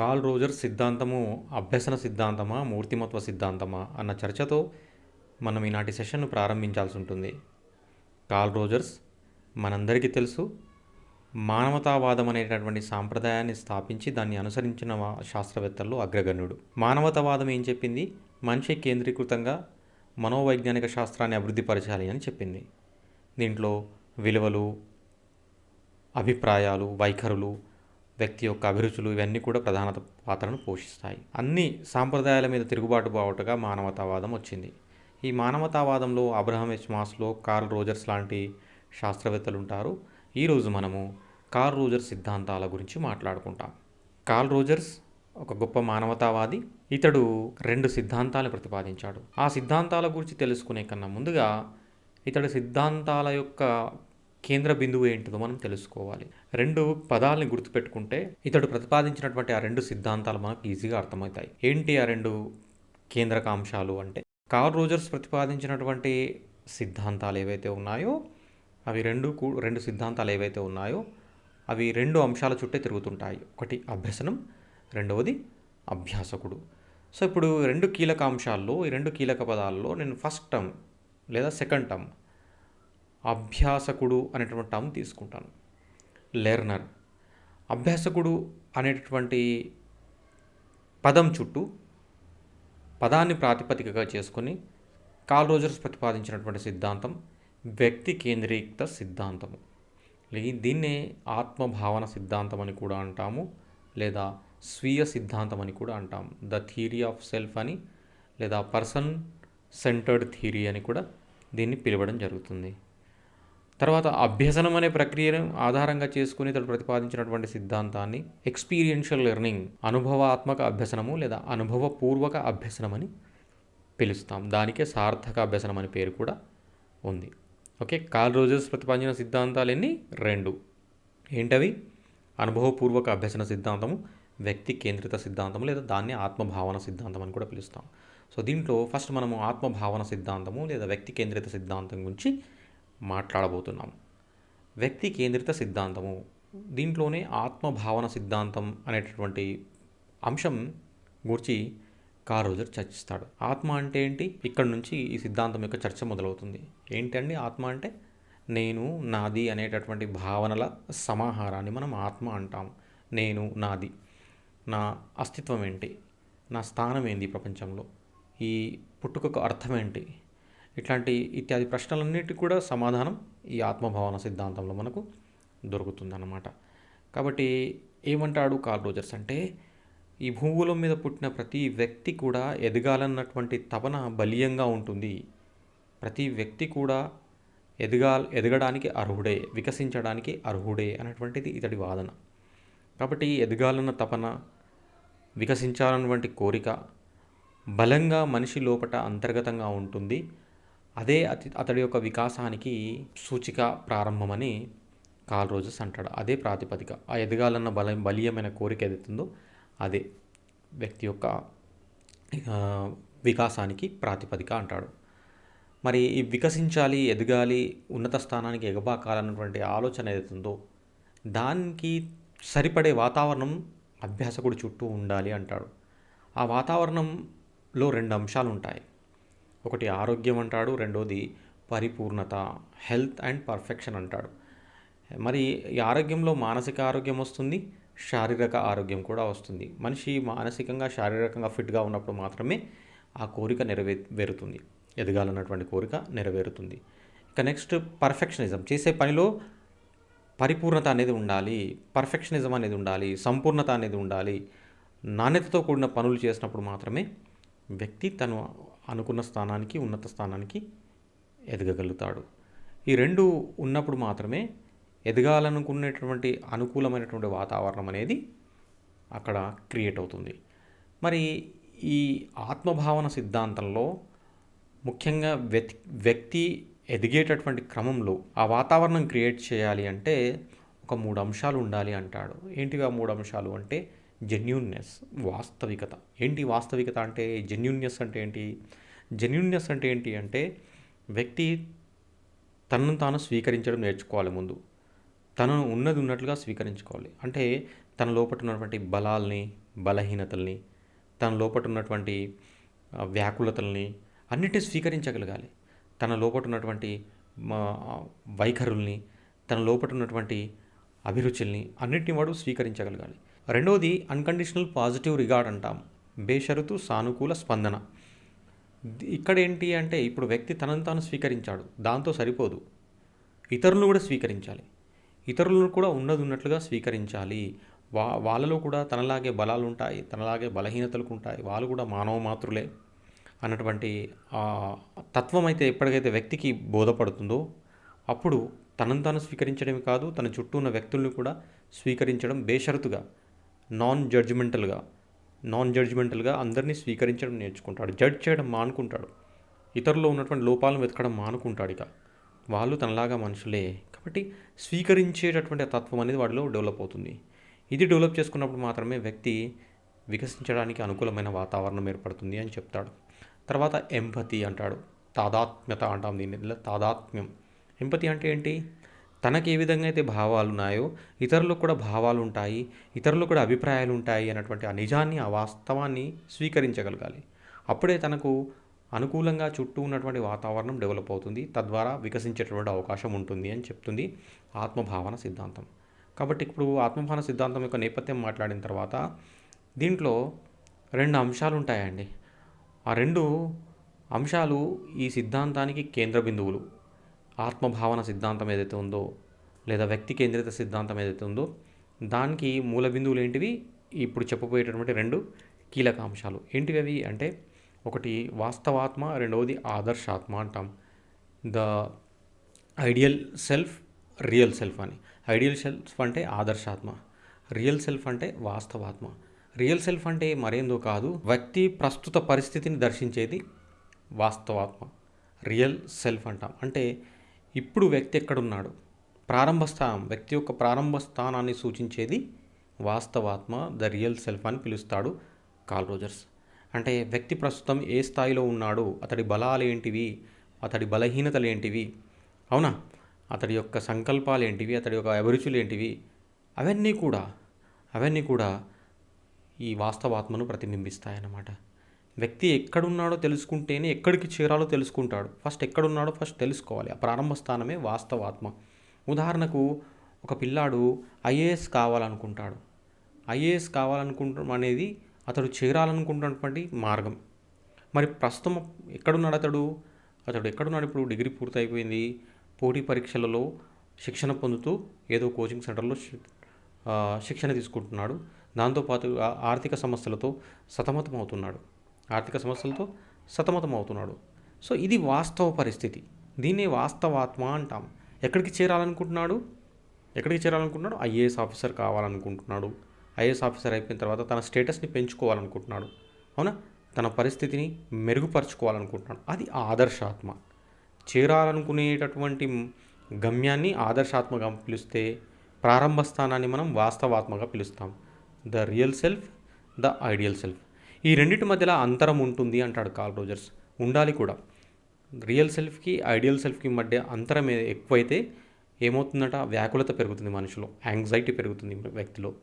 Call Roger సిద్ధాంతము అభ్యసన సిద్ధాంతమా మూర్తిమత్వ సిద్ధాంతమా అన్న చర్చతో మనం ఈనాటి సెషన్ను ప్రారంభించాల్సి ఉంటుంది. కాల్ రోజర్స్ మనందరికీ తెలుసు మానవతావాదం అనేటటువంటి సాంప్రదాయాన్ని స్థాపించి దాన్ని అనుసరించిన శాస్త్రవేత్తల్లో అగ్రగణ్యుడు. మానవతావాదం ఏం చెప్పింది? మనిషి కేంద్రీకృతంగా మనోవైజ్ఞానిక శాస్త్రాన్ని అభివృద్ధిపరచాలి అని చెప్పింది. దీంట్లో విలువలు అభిప్రాయాలు వైఖరులు వ్యక్తి యొక్క అభిరుచులు ఇవన్నీ కూడా ప్రధాన పాత్రను పోషిస్తాయి. అన్ని సాంప్రదాయాల మీద తిరుగుబాటు బావుటగా మానవతావాదం వచ్చింది. ఈ మానవతావాదంలో Abraham H Maslow Carl Rogers లాంటి శాస్త్రవేత్తలు ఉంటారు ఈరోజు మనము కార్ల్ రోజర్స్ సిద్ధాంతాల గురించి మాట్లాడుకుంటాం. కార్ల్ రోజర్స్ ఒక గొప్ప మానవతావాది. ఇతడు రెండు సిద్ధాంతాలను ప్రతిపాదించాడు. ఆ సిద్ధాంతాల గురించి తెలుసుకునే కన్నా ముందుగా ఇతడి సిద్ధాంతాల యొక్క కేంద్ర బిందువు ఏంటిదో మనం తెలుసుకోవాలి. రెండు పదాలని గుర్తుపెట్టుకుంటే ఇతడు ప్రతిపాదించినటువంటి ఆ రెండు సిద్ధాంతాలు మనకు ఈజీగా అర్థమవుతాయి. ఏంటి ఆ రెండు కేంద్రకాంశాలు అంటే? కార్ రోజర్స్ ప్రతిపాదించినటువంటి సిద్ధాంతాలు ఏవైతే ఉన్నాయో అవి రెండు కూ- రెండు సిద్ధాంతాలు ఏవైతే ఉన్నాయో అవి రెండు అంశాల చుట్టే తిరుగుతుంటాయి. ఒకటి అభ్యసనం రెండవది అభ్యాసకుడు. సో ఇప్పుడు రెండు కీలక అంశాల్లో ఈ రెండు కీలక పదాల్లో నేను ఫస్ట్ టర్మ్ లేదా సెకండ్ టర్మ్ అభ్యాసకుడు అనేటువంటి టర్మ్ తీసుకుంటాను. లెర్నర్. అభ్యాసకుడు అనేటటువంటి పదం చుట్టూ పదాన్ని ప్రాతిపదికగా చేసుకొని కాల్ రోజర్స్ ప్రతిపాదించినటువంటి సిద్ధాంతం వ్యక్తి కేంద్రీకృత సిద్ధాంతము. లే- దీన్నే ఆత్మభావన సిద్ధాంతం అని కూడా అంటాము లేదా స్వీయ సిద్ధాంతం అని కూడా అంటాము. ద థియరీ ఆఫ్ సెల్ఫ్ అని లేదా పర్సన్ సెంటర్డ్ థియరీ అని కూడా దీన్ని పిలవడం జరుగుతుంది. తర్వాత అభ్యసనం అనే ప్రక్రియను ఆధారంగా చేసుకుని ఇతడు ప్రతిపాదించినటువంటి సిద్ధాంతాన్ని ఎక్స్పీరియన్షియల్ లెర్నింగ్ అనుభవాత్మక అభ్యసనము లేదా అనుభవపూర్వక అభ్యసనం అని పిలుస్తాం. దానికే సార్థక అభ్యసనం అనే పేరు కూడా ఉంది. ఓకే కాల్ రోజర్స్ ప్రతిపాదించిన సిద్ధాంతాలు ఎన్ని? రెండు. ఏంటవి? అనుభవపూర్వక అభ్యసన సిద్ధాంతము వ్యక్తి కేంద్రిత సిద్ధాంతము లేదా దాన్ని ఆత్మభావన సిద్ధాంతం అని కూడా పిలుస్తాం. సో దీంట్లో ఫస్ట్ మనము ఆత్మభావన సిద్ధాంతము లేదా వ్యక్తి కేంద్రిత సిద్ధాంతం గురించి మాట్లాడబోతున్నాం వ్యక్తి కేంద్రిత సిద్ధాంతము దీంట్లోనే ఆత్మభావన సిద్ధాంతం అనేటటువంటి అంశం గురించి కార్ రోజర్ చర్చిస్తాడు. ఆత్మ అంటే ఏంటి? ఇక్కడ నుంచి ఈ సిద్ధాంతం యొక్క చర్చ మొదలవుతుంది. ఏంటండి ఆత్మ అంటే? నేను నాది అనేటటువంటి భావనల సమాహారాన్ని మనం ఆత్మ అంటాం. నేను నాది. నా అస్తిత్వం ఏంటి? నా స్థానం ఏంది ప్రపంచంలో? ఈ పుట్టుకకు అర్థం ఏంటి? ఇట్లాంటి ఇత్యాది ప్రశ్నలన్నిటికీ కూడా సమాధానం ఈ ఆత్మభావన సిద్ధాంతంలో మనకు దొరుకుతుందన్నమాట. కాబట్టి ఏమంటాడు కార్ల్ రోజర్స్ అంటే ఈ భూగోళం మీద పుట్టిన ప్రతి వ్యక్తి కూడా ఎదగాలన్నటువంటి తపన బలీయంగా ఉంటుంది. ప్రతి వ్యక్తి కూడా ఎదగా ఎదగడానికి అర్హుడే వికసించడానికి అర్హుడే అనేటువంటిది ఇతడి వాదన. కాబట్టి ఎదగాలన్న తపన వికసించాలన్నటువంటి కోరిక బలంగా మనిషి లోపట అంతర్గతంగా ఉంటుంది. అదే అతి అతడి యొక్క వికాసానికి సూచిక ప్రారంభమని కాల్ రోజెస్ అంటాడు. అదే ప్రాతిపదిక. ఆ ఎదగాలన్న బల బలీయమైన కోరిక ఏదైతుందో అదే వ్యక్తి యొక్క వికాసానికి ప్రాతిపదిక అంటాడు. మరి ఈ వికసించాలి ఎదగాలి ఉన్నత స్థానానికి ఎగబాకాలన్నటువంటి ఆలోచన ఏదైతుందో దానికి సరిపడే వాతావరణం అభ్యాసకుడి చుట్టూ ఉండాలి అంటాడు. ఆ వాతావరణంలో రెండు అంశాలు ఉంటాయి ఒకటి ఆరోగ్యం అంటాడు రెండోది పరిపూర్ణత హెల్త్ అండ్ పర్ఫెక్షన్ అంటాడు. మరి ఈ ఆరోగ్యంలో మానసిక ఆరోగ్యం వస్తుంది శారీరక ఆరోగ్యం కూడా వస్తుంది. మనిషి మానసికంగా శారీరకంగా ఫిట్గా ఉన్నప్పుడు మాత్రమే ఆ కోరిక నెరవేరుతుంది. ఎదగాలన్నటువంటి కోరిక నెరవేరుతుంది. ఇక నెక్స్ట్ పర్ఫెక్షనిజం. చేసే పనిలో పరిపూర్ణత అనేది ఉండాలి పర్ఫెక్షనిజం అనేది ఉండాలి సంపూర్ణత అనేది ఉండాలి. నాణ్యతతో కూడిన పనులు చేసినప్పుడు మాత్రమే వ్యక్తి తను అనుకున్న స్థానానికి ఉన్నత స్థానానికి ఎదగగలుగుతాడు. ఈ రెండు ఉన్నప్పుడు మాత్రమే ఎదగాలనుకునేటువంటి అనుకూలమైనటువంటి వాతావరణం అనేది అక్కడ క్రియేట్ అవుతుంది. మరి ఈ ఆత్మభావన సిద్ధాంతంలో ముఖ్యంగా వ్యక్ వ్యక్తి ఎదిగేటటువంటి క్రమంలో ఆ వాతావరణం క్రియేట్ చేయాలి అంటే ఒక మూడు అంశాలు ఉండాలి అంటాడు. ఏంటివి ఆ మూడు అంశాలు అంటే జెన్యున్నెస్ వాస్తవికత. ఏంటి వాస్తవికత అంటే జెన్యున్నెస్ అంటే ఏంటి? జెన్యున్నెస్ అంటే ఏంటి అంటే వ్యక్తి తనను తాను స్వీకరించడం నేర్చుకోవాలి ముందు. తనను ఉన్నది ఉన్నట్లుగా స్వీకరించుకోవాలి. అంటే తన లోపల ఉన్నటువంటి బలాల్ని బలహీనతల్ని తన లోపట ఉన్నటువంటి వ్యాకులతల్ని అన్నిటిని స్వీకరించగలగాలి. తన లోపట ఉన్నటువంటి మా, వైఖరుల్ని తన లోపట ఉన్నటువంటి అభిరుచుల్ని అన్నిటిని వాడు స్వీకరించగలగాలి. రెండవది అన్కండిషనల్ పాజిటివ్ రిగార్డ్ అంటాం. బేషరతు సానుకూల స్పందన. ఇక్కడ ఏంటి అంటే ఇప్పుడు వ్యక్తి తనను తాను స్వీకరించాడు. దాంతో సరిపోదు. ఇతరులను కూడా స్వీకరించాలి. ఇతరులను కూడా ఉన్నది ఉన్నట్లుగా స్వీకరించాలి. వా వాళ్ళలో కూడా తనలాగే బలాలు ఉంటాయి తనలాగే బలహీనతలు ఉంటాయి వాళ్ళు కూడా మానవ మాతృలే అన్నటువంటి తత్వం అయితే ఎప్పటికైతే వ్యక్తికి బోధపడుతుందో అప్పుడు తనను తాను స్వీకరించడమే కాదు తన చుట్టూ ఉన్న వ్యక్తుల్ని కూడా స్వీకరించడం బేషరతుగా. నాన్ జడ్జిమెంటల్గా నాన్ జడ్జిమెంటల్గా అందరినీ స్వీకరించడం నేర్చుకుంటాడు. జడ్జ్ చేయడం మానుకుంటాడు. ఇతరుల్లో ఉన్నటువంటి లోపాలను వెతకడం మానుకుంటాడు ఇక. వాళ్ళు తనలాగా మనుషులే కాబట్టి స్వీకరించేటటువంటి తత్వం అనేది వాడిలో డెవలప్ అవుతుంది. ఇది డెవలప్ చేసుకున్నప్పుడు మాత్రమే వ్యక్తి వికసించడానికి అనుకూలమైన వాతావరణం ఏర్పడుతుంది అని చెప్తాడు. తర్వాత ఎంపతి అంటాడు. తాదాత్మ్యత అంటాం దీన్ని. తాదాత్మ్యం. ఎంపతి అంటే ఏంటి? తనకి ఏ విధంగా అయితే భావాలు ఉన్నాయో ఇతరులకు కూడా భావాలు ఉంటాయి ఇతరులకు కూడా అభిప్రాయాలు ఉంటాయి అన్నటువంటి ఆ నిజాన్ని ఆ వాస్తవాన్ని స్వీకరించగలగాలి. అప్పుడే తనకు అనుకూలంగా చుట్టూ ఉన్నటువంటి వాతావరణం డెవలప్ అవుతుంది తద్వారా వికసించేటటువంటి అవకాశం ఉంటుంది అని చెప్తుంది ఆత్మభావన సిద్ధాంతం. కాబట్టి ఇప్పుడు ఆత్మభావన సిద్ధాంతం యొక్క నేపథ్యం మాట్లాడిన తర్వాత దీంట్లో రెండు అంశాలు ఉంటాయండి. ఆ రెండు అంశాలు ఈ సిద్ధాంతానికి కేంద్ర బిందువులు. ఆత్మభావన సిద్ధాంతం ఏదైతే ఉందో లేదా వ్యక్తి కేంద్రిత సిద్ధాంతం ఏదైతే ఉందో దానికి మూల బిందువులు ఏంటివి? ఇప్పుడు చెప్పబోయేటటువంటి రెండు కీలక అంశాలు ఏంటివి అవి? అంటే ఒకటి వాస్తవాత్మ రెండవది ఆదర్శాత్మ అంటాం. The ideal self real self అని. ఐడియల్ సెల్ఫ్ అంటే ఆదర్శాత్మ. రియల్ సెల్ఫ్ అంటే వాస్తవాత్మ. రియల్ సెల్ఫ్ అంటే మరేందో కాదు వ్యక్తి ప్రస్తుత పరిస్థితిని దర్శించేది వాస్తవాత్మ. రియల్ సెల్ఫ్ అంటాం. అంటే ఇప్పుడు వ్యక్తి ఎక్కడున్నాడు? ప్రారంభ స్థానం వ్యక్తి యొక్క ప్రారంభ స్థానాన్ని సూచించేది వాస్తవాత్మ ద రియల్ సెల్ఫ్ అని పిలుస్తాడు కాల్ రోజర్స్. అంటే వ్యక్తి ప్రస్తుతం ఏ స్థాయిలో ఉన్నాడు? అతడి బలాలు ఏంటివి అతడి బలహీనతలు ఏంటివి అవునా? అతడి యొక్క సంకల్పాలు ఏంటివి అతడి యొక్క అభిరుచులు ఏంటివి అవన్నీ కూడా అవన్నీ కూడా ఈ వాస్తవాత్మను ప్రతిబింబిస్తాయన్నమాట. వ్యక్తి ఎక్కడున్నాడో తెలుసుకుంటేనే ఎక్కడికి చేరాలో తెలుసుకుంటాడు. ఫస్ట్ ఎక్కడున్నాడో ఫస్ట్ తెలుసుకోవాలి. ఆ ప్రారంభ స్థానమే వాస్తవాత్మ. ఉదాహరణకు ఒక పిల్లాడు ఐఏఎస్ కావాలనుకుంటాడు. ఐఏఎస్ కావాలనుకుంటాం అనేది అతడు చేరాలనుకుంటున్నటువంటి మార్గం. మరి ప్రస్తుతం ఎక్కడున్నాడు అతడు? అతడు ఎక్కడున్నాడు? ఇప్పుడు డిగ్రీ పూర్తయిపోయింది. పోటీ పరీక్షలలో శిక్షణ పొందుతూ ఏదో కోచింగ్ సెంటర్లో శిక్షణ తీసుకుంటున్నాడు. దాంతోపాటు ఆర్థిక సమస్యలతో సతమతం అవుతున్నాడు ఆర్థిక సమస్యలతో సతమతం అవుతున్నాడు సో ఇది వాస్తవ పరిస్థితి. దీన్నే వాస్తవాత్మ అంటాం. ఎక్కడికి చేరాలనుకుంటున్నాడు? ఎక్కడికి చేరాలనుకుంటున్నాడు? ఐఏఎస్ ఆఫీసర్ కావాలనుకుంటున్నాడు. ఐఏఎస్ ఆఫీసర్ అయిపోయిన తర్వాత తన స్టేటస్ని పెంచుకోవాలనుకుంటున్నాడు. అవునా? తన పరిస్థితిని మెరుగుపరుచుకోవాలనుకుంటున్నాడు. అది ఆదర్శాత్మ. చేరాలనుకునేటటువంటి గమ్యాన్ని ఆదర్శాత్మగా పిలిస్తే ప్రారంభ స్థానాన్ని మనం వాస్తవాత్మగా పిలుస్తాం. The real self the ideal self. ఈ రెండింటి మధ్యలో అంతరం ఉంటుంది అంటాడు కాల్ రోజర్స్. ఉండాలి కూడా. రియల్ సెల్ఫ్కి ఐడియల్ సెల్ఫ్కి మధ్య అంతరం ఎక్కువైతే ఏమవుతుందట? వ్యాకులత పెరుగుతుంది మనిషిలో. యాంగ్జైటీ పెరుగుతుంది వ్యక్తిలో.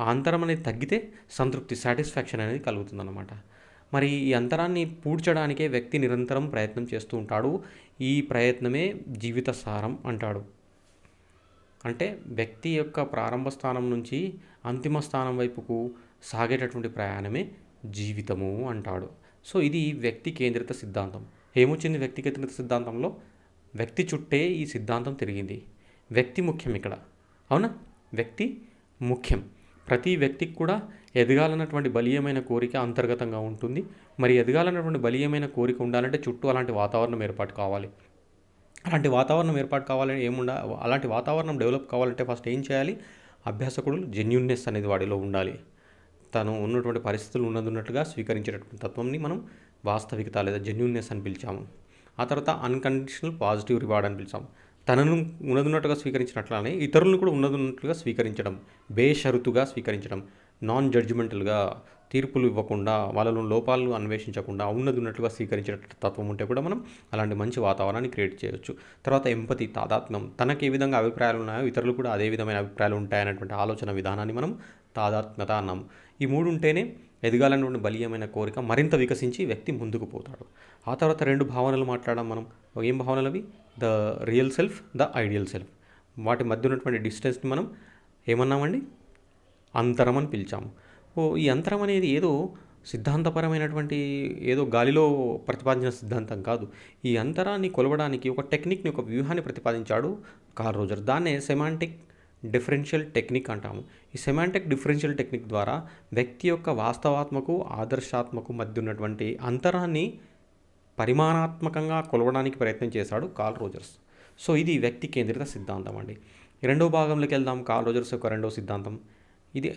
ఆ అంతరం అనేది తగ్గితే సంతృప్తి సాటిస్ఫాక్షన్ అనేది కలుగుతుందన్నమాట. మరి ఈ అంతరాన్ని పూడ్చడానికే వ్యక్తి నిరంతరం ప్రయత్నం చేస్తూ ఉంటాడు. ఈ ప్రయత్నమే జీవిత సారం అంటాడు. అంటే వ్యక్తి యొక్క ప్రారంభ స్థానం నుంచి అంతిమ స్థానం వైపుకు సాగేటటువంటి ప్రయాణమే జీవితము అంటాడు. సో ఇది వ్యక్తి కేంద్రిత సిద్ధాంతం. ఏమొచ్చింది వ్యక్తి కేంద్రిత సిద్ధాంతంలో? వ్యక్తి చుట్టే ఈ సిద్ధాంతం తిరిగింది. వ్యక్తి ముఖ్యం ఇక్కడ. అవునా? వ్యక్తి ముఖ్యం. ప్రతి వ్యక్తికి కూడా ఎదగాలన్నటువంటి బలీయమైన కోరిక అంతర్గతంగా ఉంటుంది. మరి ఎదగాలన్నటువంటి బలీయమైన కోరిక ఉండాలంటే చుట్టూ అలాంటి వాతావరణం ఏర్పాటు కావాలి. అలాంటి వాతావరణం ఏర్పాటు కావాలని ఏముండ అలాంటి వాతావరణం డెవలప్ కావాలంటే ఫస్ట్ ఏం చేయాలి? అభ్యాసకుడు జెన్యున్నెస్ అనేది వాడిలో ఉండాలి. తను ఉన్నటువంటి పరిస్థితులు ఉన్నదిన్నట్టుగా స్వీకరించేటటువంటి తత్వంని మనం వాస్తవికత లేదా జెన్యున్నెస్ అని పిలిచాము. ఆ తర్వాత అన్కండిషనల్ పాజిటివ్ రివార్డ్ అని పిలిచాము తనను ఉన్నదిన్నట్టుగా స్వీకరించినట్లనే ఇతరులను కూడా ఉన్నదిన్నట్లుగా స్వీకరించడం బేషరతుగా స్వీకరించడం నాన్ జడ్జిమెంటల్గా తీర్పులు ఇవ్వకుండా వాళ్ళలో లోపాలను అన్వేషించకుండా ఉన్నది ఉన్నట్లుగా స్వీకరించే తత్వం ఉంటే కూడా మనం అలాంటి మంచి వాతావరణాన్ని క్రియేట్ చేయొచ్చు. తర్వాత ఎంపతి తాదాత్మ్యం. తనకి ఏ విధంగా అభిప్రాయాలు ఉన్నాయో ఇతరులు కూడా అదే విధమైన అభిప్రాయాలు ఉంటాయనేటువంటి ఆలోచన విధానాన్ని మనం తాదాత్మ్యత అన్నాము ఈ మూడు ఉంటేనే ఎదగాలన్నటువంటి బలీయమైన కోరిక మరింత వికసించి వ్యక్తి ముందుకు పోతాడు. ఆ తర్వాత రెండు భావనలు మాట్లాడడం మనం. ఏం భావనలు అవి the real self the ideal self. వాటి మధ్య ఉన్నటువంటి డిస్టెన్స్ని మనం ఏమన్నామండి? అంతరం అని పిలిచాము. ఓ ఈ అంతరం అనేది ఏదో సిద్ధాంతపరమైనటువంటి ఏదో గాలిలో ప్రతిపాదించిన సిద్ధాంతం కాదు. ఈ అంతరాన్ని కొలవడానికి ఒక టెక్నిక్ని ఒక వ్యూహాన్ని ప్రతిపాదించాడు కార్ రోజర్. దాన్నే సెమాంటిక్ డిఫరెన్షియల్ టెక్నిక్ అంటాము. ఈ సెమాంటిక్ డిఫరెన్షియల్ టెక్నిక్ ద్వారా వ్యక్తి యొక్క వాస్తవాత్మకు ఆదర్శాత్మకు మధ్య ఉన్నటువంటి అంతరాన్ని పరిమాణాత్మకంగా కొలవడానికి ప్రయత్నం చేశాడు కాల్ రోజర్స్. సో ఇది వ్యక్తి కేంద్రిత సిద్ధాంతం అండి. రెండో భాగంలోకి వెళ్దాం. కాల్ రోజర్స్ యొక్క రెండో సిద్ధాంతం. ఇది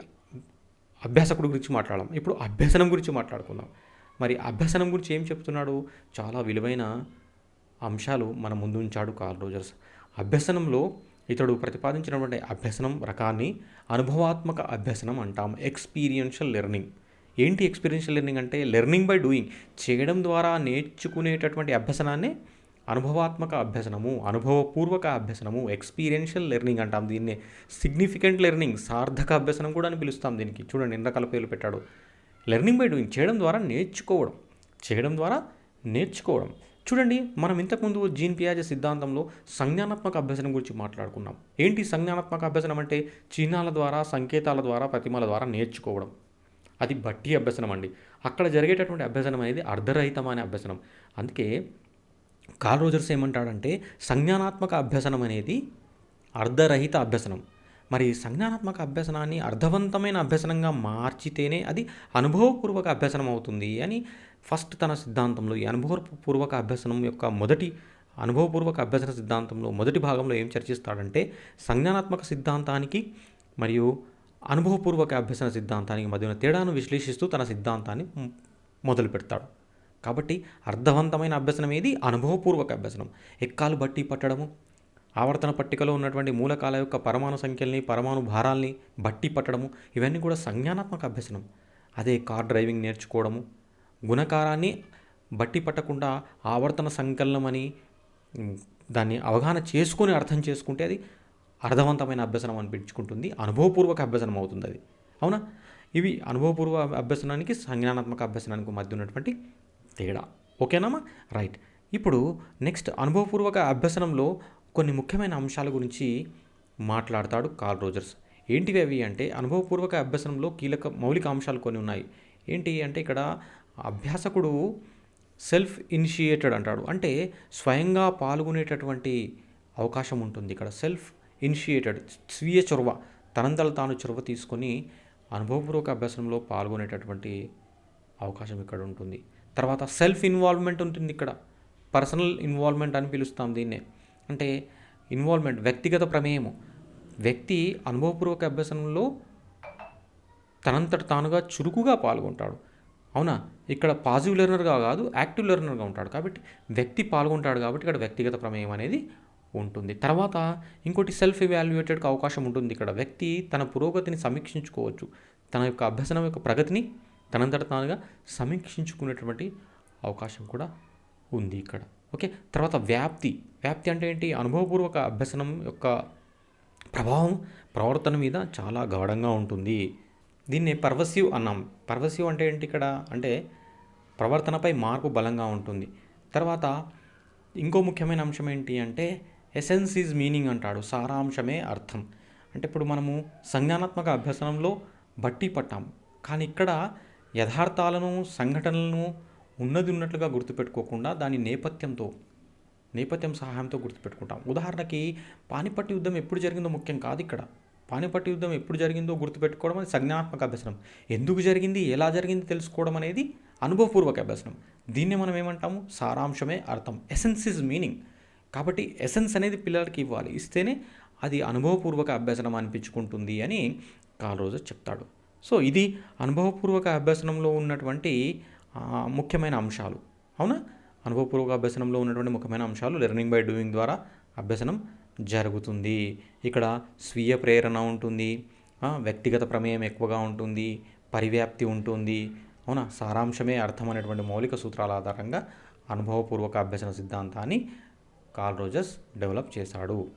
అభ్యాసకుడు గురించి మాట్లాడదాం. ఇప్పుడు అభ్యసనం గురించి మాట్లాడుకుందాం. మరి అభ్యసనం గురించి ఏం చెప్తున్నాడు? చాలా విలువైన అంశాలు మన ముందు ఉంచాడు కాల్ రోజర్స్. అభ్యసనంలో ఇతడు ప్రతిపాదించినటువంటి అభ్యసనం రకాన్ని అనుభవాత్మక అభ్యసనం అంటాం. ఎక్స్పీరియన్షియల్ లెర్నింగ్ ఏంటి ఎక్స్పీరియన్షియల్ లెర్నింగ్ అంటే? లెర్నింగ్ బై డూయింగ్ చేయడం ద్వారా నేర్చుకునేటటువంటి అభ్యసనాన్ని అనుభవాత్మక అభ్యసనము అనుభవపూర్వక అభ్యసనము ఎక్స్పీరియన్షియల్ లెర్నింగ్ అంటాం. దీన్ని సిగ్నిఫికెంట్ లెర్నింగ్ సార్థక అభ్యసనం కూడా అని పిలుస్తాం దీనికి. చూడండి ఎన్ని రకాల పేర్లు పెట్టాడు. లెర్నింగ్ బై డూయింగ్ చేయడం ద్వారా నేర్చుకోవడం. చేయడం ద్వారా నేర్చుకోవడం. చూడండి మనం ఇంతకుముందు జీన్ పియాజే సిద్ధాంతంలో సంజ్ఞానాత్మక అభ్యసనం గురించి మాట్లాడుకున్నాం. ఏంటి సంజ్ఞానాత్మక అభ్యసనం అంటే? చిహ్నాల ద్వారా సంకేతాల ద్వారా ప్రతిమల ద్వారా నేర్చుకోవడం. అది బట్టి అభ్యసనం అండి. అక్కడ జరిగేటటువంటి అభ్యసనం అనేది అర్ధరహితమైన అభ్యసనం. అందుకే కాల్ రోజర్స్ ఏమంటాడంటే సంజ్ఞానాత్మక అభ్యసనం అనేది అర్ధరహిత అభ్యసనం. మరి సంజ్ఞానాత్మక అభ్యసనాన్ని అర్థవంతమైన అభ్యసనంగా మార్చితేనే అది అనుభవపూర్వక అభ్యసనం అవుతుంది అని ఫస్ట్ తన సిద్ధాంతంలో ఈ అనుభవపూర్వక అభ్యసనం యొక్క మొదటి అనుభవపూర్వక అభ్యసన సిద్ధాంతంలో మొదటి భాగంలో ఏం చర్చిస్తాడంటే సంజ్ఞానాత్మక సిద్ధాంతానికి మరియు అనుభవపూర్వక అభ్యసన సిద్ధాంతానికి మధ్యన తేడాను విశ్లేషిస్తూ తన సిద్ధాంతాన్ని మొదలు పెడతాడు. కాబట్టి అర్థవంతమైన అభ్యసనం ఏది? అనుభవపూర్వక అభ్యసనం. ఎక్కాలు బట్టి పట్టడము ఆవర్తన పట్టికలో ఉన్నటువంటి మూలకాల యొక్క పరమాణు సంఖ్యల్ని పరమాణు భారాల్ని బట్టి పట్టడము ఇవన్నీ కూడా సంజ్ఞానాత్మక అభ్యసనం. అదే కార్ డ్రైవింగ్ నేర్చుకోవడము గుణకారాన్ని బట్టి పట్టకుండా ఆవర్తన సంకలనం అని దాన్ని అవగాహన చేసుకొని అర్థం చేసుకుంటే అది అర్థవంతమైన అభ్యసనం అనిపించుకుంటుంది. అనుభవపూర్వక అభ్యసనం అవుతుంది అది. అవునా? ఇవి అనుభవపూర్వ అభ్యసనానికి సంజ్ఞానాత్మక అభ్యసనానికి మధ్య ఉన్నటువంటి తేడా. ఓకేనామా? రైట్. ఇప్పుడు నెక్స్ట్ అనుభవపూర్వక అభ్యసనంలో కొన్ని ముఖ్యమైన అంశాల గురించి మాట్లాడతాడు కాల్ రోజర్స్. ఏంటివి అవి అంటే అనుభవపూర్వక అభ్యసనంలో కీలక మౌలిక అంశాలు కొన్ని ఉన్నాయి. ఏంటి అంటే ఇక్కడ అభ్యాసకుడు సెల్ఫ్ ఇనిషియేటెడ్ అంటాడు. అంటే స్వయంగా పాల్గొనేటటువంటి అవకాశం ఉంటుంది ఇక్కడ. సెల్ఫ్ ఇనిషియేటెడ్ స్వీయ చొరవ తనంతలు తాను చొరవ తీసుకొని అనుభవపూర్వక అభ్యాసంలో పాల్గొనేటటువంటి అవకాశం ఇక్కడ ఉంటుంది. తర్వాత సెల్ఫ్ ఇన్వాల్వ్మెంట్ ఉంటుంది ఇక్కడ. పర్సనల్ ఇన్వాల్వ్మెంట్ అని పిలుస్తాం దీన్నే. అంటే ఇన్వాల్వ్మెంట్ వ్యక్తిగత ప్రమేయము. వ్యక్తి అనుభవపూర్వక అభ్యాసంలో తనంతట తానుగా చురుకుగా పాల్గొంటాడు. అవునా? ఇక్కడ పాజిటివ్ లెర్నర్గా కాదు యాక్టివ్ లెర్నర్గా ఉంటాడు కాబట్టి వ్యక్తి పాల్గొంటాడు కాబట్టి ఇక్కడ వ్యక్తిగత ప్రమేయం అనేది ఉంటుంది. తర్వాత ఇంకోటి సెల్ఫ్ ఇవాల్యుయేటెడ్కి అవకాశం ఉంటుంది. ఇక్కడ వ్యక్తి తన పురోగతిని సమీక్షించుకోవచ్చు. తన యొక్క అభ్యసనం యొక్క ప్రగతిని తనంతట తానుగా సమీక్షించుకునేటువంటి అవకాశం కూడా ఉంది ఇక్కడ. ఓకే? తర్వాత వ్యాప్తి. వ్యాప్తి అంటే ఏంటి? అనుభవపూర్వక అభ్యసనం యొక్క ప్రభావం ప్రవర్తన మీద చాలా గాఢంగా ఉంటుంది. దీన్ని పర్వసివ్ అన్నాం. పర్వసివ్ అంటే ఏంటి ఇక్కడ? అంటే ప్రవర్తనపై మార్పు బలంగా ఉంటుంది. తర్వాత ఇంకో ముఖ్యమైన అంశం ఏంటి అంటే ఎసెన్స్ ఈజ్ మీనింగ్ అంటాడు. సారాంశమే అర్థం. అంటే ఇప్పుడు మనము సంజ్ఞానాత్మక అభ్యసనంలో బట్టి పట్టాం. కానీ ఇక్కడ యథార్థాలను సంఘటనలను ఉన్నది ఉన్నట్లుగా గుర్తుపెట్టుకోకుండా దాని నేపథ్యంతో నేపథ్యం సహాయంతో గుర్తుపెట్టుకుంటాం. ఉదాహరణకి పానిపట్టి యుద్ధం ఎప్పుడు జరిగిందో ముఖ్యం కాదు ఇక్కడ. పానిపట్టు యుద్ధం ఎప్పుడు జరిగిందో గుర్తుపెట్టుకోవడం అనేది సంజ్ఞాత్మక అభ్యసనం. ఎందుకు జరిగింది ఎలా జరిగింది తెలుసుకోవడం అనేది అనుభవపూర్వక అభ్యసనం. దీన్ని మనం ఏమంటాము? సారాంశమే అర్థం. ఎసెన్స్ ఇస్ మీనింగ్ కాబట్టి ఎసెన్స్ అనేది పిల్లలకి ఇవ్వాలి. ఇస్తేనే అది అనుభవపూర్వక అభ్యసనం అనిపించుకుంటుంది అని కాలరోజు చెప్తాడు. సో ఇది అనుభవపూర్వక అభ్యసనంలో ఉన్నటువంటి ముఖ్యమైన అంశాలు. అవునా? అనుభవపూర్వక అభ్యసనంలో ఉన్నటువంటి ముఖ్యమైన అంశాలు లెర్నింగ్ బై డూయింగ్ ద్వారా అభ్యసనం జరుగుతుంది. ఇక్కడ స్వీయ ప్రేరణ ఉంటుంది. వ్యక్తిగత ప్రమేయం ఎక్కువగా ఉంటుంది. పరివ్యాప్తి ఉంటుంది. అవునా? సారాంశమే అర్థం మౌలిక సూత్రాల ఆధారంగా అనుభవపూర్వక అభ్యసన సిద్ధాంతాన్ని కాల్ రోజర్స్ డెవలప్ చేశాడు.